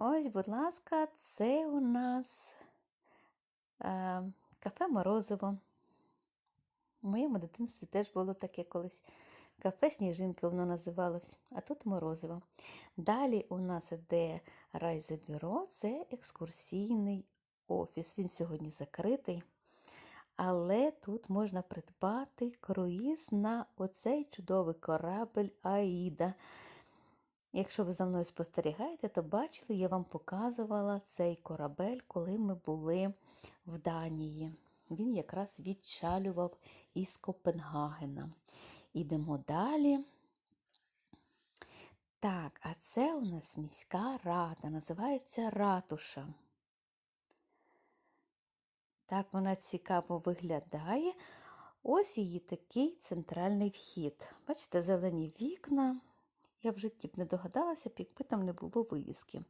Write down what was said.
Ось, будь ласка, це у нас е, кафе Морозиво. У моєму дитинстві теж було таке колись. Кафе Сніжинки воно називалось, а тут морозиво. Далі у нас іде райзебюро, це екскурсійний офіс. Він сьогодні закритий. Але тут можна придбати круїз на оцей чудовий корабель Аїда. Якщо ви за мною спостерігаєте, то бачили, я вам показувала цей корабель, коли ми були в Данії. Він якраз відчалював із Копенгагена. Ідемо далі. Так, а це у нас міська рада, називається ратуша. Так вона цікаво виглядає. Ось її такий центральний вхід. Бачите, зелені вікна. Я в житті б не догадалася, якби там не було вивіски.